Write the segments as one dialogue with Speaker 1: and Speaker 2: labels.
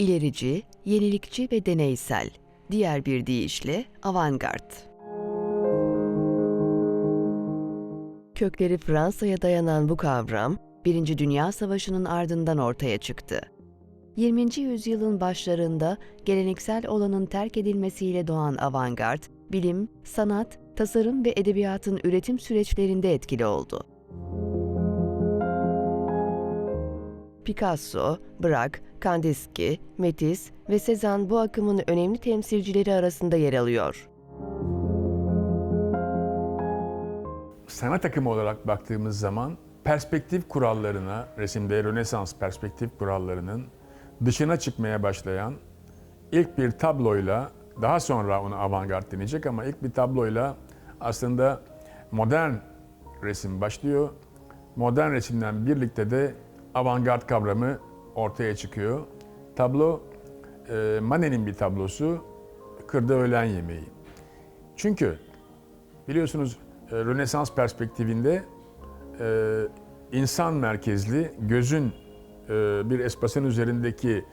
Speaker 1: İlerici, yenilikçi ve deneysel. Diğer bir deyişle avantgard. Kökleri Fransa'ya dayanan bu kavram, Birinci Dünya Savaşı'nın ardından ortaya çıktı. 20. yüzyılın başlarında geleneksel olanın terk edilmesiyle doğan avantgard, bilim, sanat, tasarım ve edebiyatın üretim süreçlerinde etkili oldu. Picasso, Braque, Kandinsky, Matisse ve Cézanne bu akımın önemli temsilcileri arasında yer alıyor.
Speaker 2: sanat akımı olarak baktığımız zaman perspektif kurallarına, resimde Rönesans perspektif kurallarının dışına çıkmaya başlayan ilk bir tabloyla, daha sonra ona avantgard denecek ama ilk bir tabloyla aslında modern resim başlıyor. Modern resimden birlikte de avantgard kavramı ortaya çıkıyor. Tablo, e, Manet'in bir tablosu, Kırda Öğlen Yemeği. Çünkü biliyorsunuz e, Rönesans perspektifinde e, insan merkezli, gözün e, bir espasın üzerindeki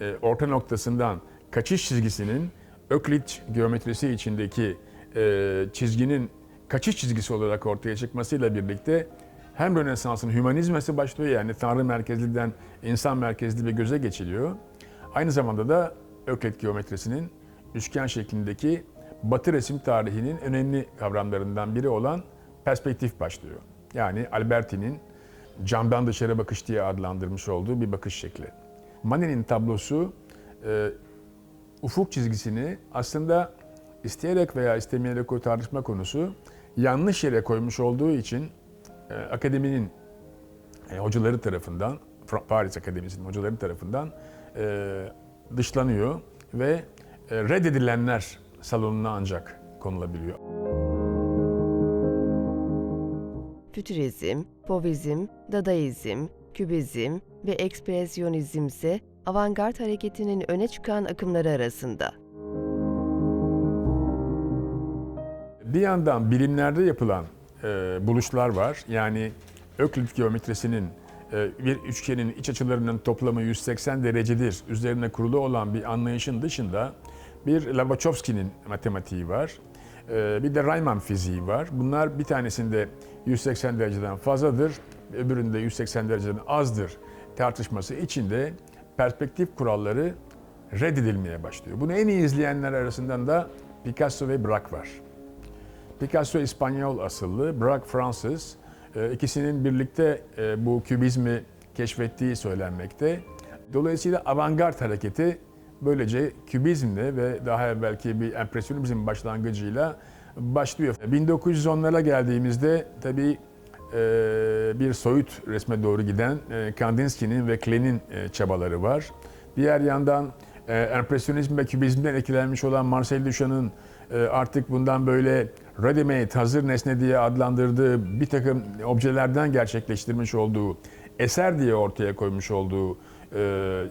Speaker 2: e, orta noktasından kaçış çizgisinin Öklit geometrisi içindeki e, çizginin kaçış çizgisi olarak ortaya çıkmasıyla birlikte hem Rönesans'ın hümanizması başlıyor yani Tanrı merkezliden insan merkezli bir göze geçiliyor. Aynı zamanda da Öklit geometrisinin üçgen şeklindeki Batı resim tarihinin önemli kavramlarından biri olan perspektif başlıyor. Yani Alberti'nin camdan dışarı bakış diye adlandırmış olduğu bir bakış şekli. Manet'in tablosu e, ufuk çizgisini aslında isteyerek veya istemeyerek o tartışma konusu yanlış yere koymuş olduğu için akademinin e, hocaları tarafından, Paris Akademisi'nin hocaları tarafından e, dışlanıyor ve e, reddedilenler salonuna ancak konulabiliyor.
Speaker 1: Fütürizm, Fovizm, Dadaizm, Kübizm ve Ekspresyonizm ise avantgard hareketinin öne çıkan akımları arasında.
Speaker 2: Bir yandan bilimlerde yapılan e, buluşlar var. Yani Öklit geometrisinin e, bir üçgenin iç açılarının toplamı 180 derecedir. Üzerine kurulu olan bir anlayışın dışında bir Lobachevsky'nin matematiği var. E, bir de Riemann fiziği var. Bunlar bir tanesinde 180 dereceden fazladır, öbüründe 180 dereceden azdır tartışması içinde perspektif kuralları reddedilmeye başlıyor. Bunu en iyi izleyenler arasından da Picasso ve Braque var. Picasso İspanyol asıllı, Braque Fransız. Ee, İkisinin birlikte e, bu kübizmi keşfettiği söylenmekte. Dolayısıyla avantgard hareketi böylece kübizmle ve daha evvelki bir empresyonizm başlangıcıyla başlıyor. 1910'lara geldiğimizde tabii e, bir soyut resme doğru giden e, Kandinsky'nin ve Klei'nin e, çabaları var. Diğer yandan e, empresyonizm ve kübizmden etkilenmiş olan Marcel Duchamp'ın e, artık bundan böyle ready-made, hazır nesne diye adlandırdığı bir takım objelerden gerçekleştirmiş olduğu, eser diye ortaya koymuş olduğu e,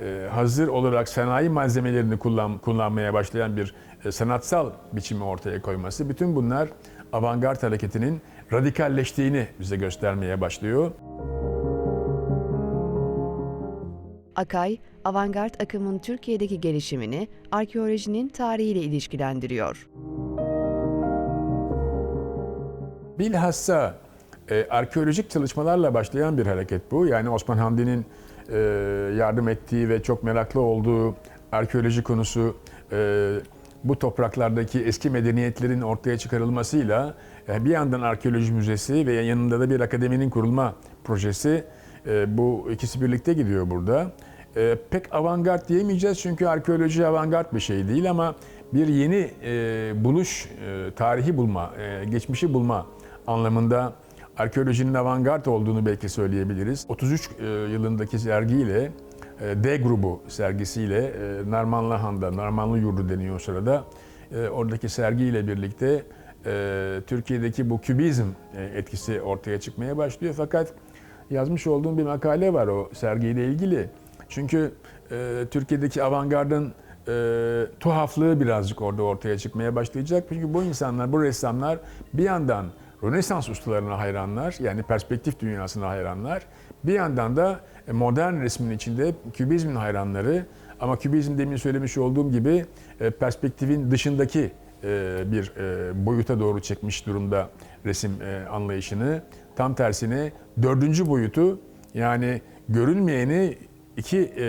Speaker 2: e, hazır olarak sanayi malzemelerini kullan, kullanmaya başlayan bir e, sanatsal biçimi ortaya koyması, bütün bunlar avantgard hareketinin radikalleştiğini bize göstermeye başlıyor.
Speaker 1: Akay, avantgard akımın Türkiye'deki gelişimini arkeolojinin tarihiyle ilişkilendiriyor.
Speaker 2: Bilhassa e, arkeolojik çalışmalarla başlayan bir hareket bu. Yani Osman Hamdi'nin e, yardım ettiği ve çok meraklı olduğu arkeoloji konusu e, bu topraklardaki eski medeniyetlerin ortaya çıkarılmasıyla e, bir yandan arkeoloji müzesi ve yanında da bir akademinin kurulma projesi e, bu ikisi birlikte gidiyor burada. E, pek avantgard diyemeyeceğiz çünkü arkeoloji avantgard bir şey değil ama bir yeni e, buluş, e, tarihi bulma, e, geçmişi bulma anlamında arkeolojinin avantgard olduğunu belki söyleyebiliriz. 33 e, yılındaki sergiyle e, D grubu sergisiyle e, Narmanlı Han'da, Narmanlı Yurdu deniyor o sırada. E, Oradaki sergiyle birlikte e, Türkiye'deki bu kübizm e, etkisi ortaya çıkmaya başlıyor. Fakat yazmış olduğum bir makale var o sergiyle ilgili. Çünkü e, Türkiye'deki avantgardın e, tuhaflığı birazcık orada ortaya çıkmaya başlayacak. Çünkü bu insanlar, bu ressamlar bir yandan Rönesans ustalarına hayranlar, yani perspektif dünyasına hayranlar. Bir yandan da e, modern resmin içinde kübizmin hayranları Ama kübizm demin söylemiş olduğum gibi e, perspektifin dışındaki e, bir boyuta doğru çekmiş durumda resim anlayışını. Tam tersine dördüncü boyutu yani görünmeyeni iki e,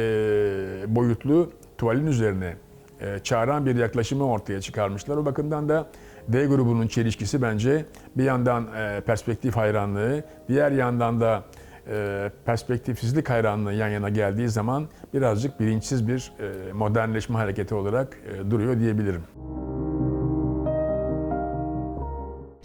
Speaker 2: boyutlu tuvalin üzerine e, çağıran bir yaklaşımı ortaya çıkarmışlar. O bakımdan da D grubunun çelişkisi bence bir yandan e, perspektif hayranlığı, diğer yandan da e, perspektifsizlik hayranlığı yan yana geldiği zaman birazcık bilinçsiz bir e, modernleşme hareketi olarak e, duruyor diyebilirim.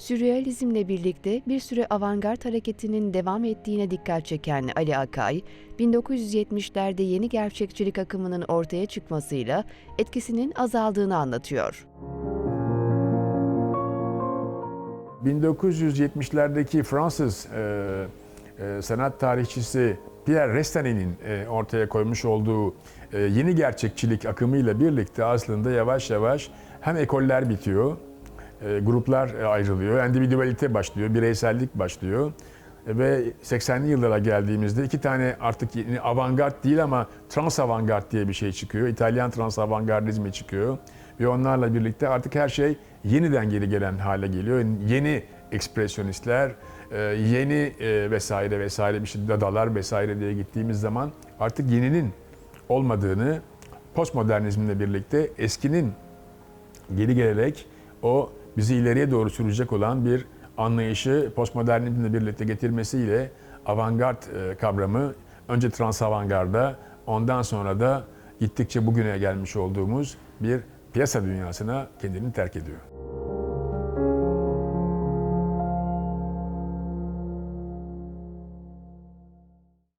Speaker 1: Sürrealizmle birlikte bir süre avantgard hareketinin devam ettiğine dikkat çeken Ali Akay, 1970'lerde yeni gerçekçilik akımının ortaya çıkmasıyla etkisinin azaldığını anlatıyor.
Speaker 2: 1970'lerdeki Fransız e, e, sanat tarihçisi Pierre Restanin'in e, ortaya koymuş olduğu e, yeni gerçekçilik akımıyla birlikte aslında yavaş yavaş hem ekoller bitiyor, e, gruplar e, ayrılıyor, individualite başlıyor, bireysellik başlıyor. E, Ve 80'li yıllara geldiğimizde iki tane artık yeni avantgard değil ama trans avantgard diye bir şey çıkıyor. İtalyan trans avantgardizmi çıkıyor. Ve onlarla birlikte artık her şey yeniden geri gelen hale geliyor. Yeni ekspresyonistler, e, yeni e, vesaire vesaire bir şey dadalar vesaire diye gittiğimiz zaman artık yeninin olmadığını postmodernizmle birlikte eskinin geri gelerek o bizi ileriye doğru sürecek olan bir anlayışı postmodernizmle birlikte getirmesiyle avantgard e, kavramı önce trans avantgarda ondan sonra da gittikçe bugüne gelmiş olduğumuz bir piyasa dünyasına kendini terk ediyor.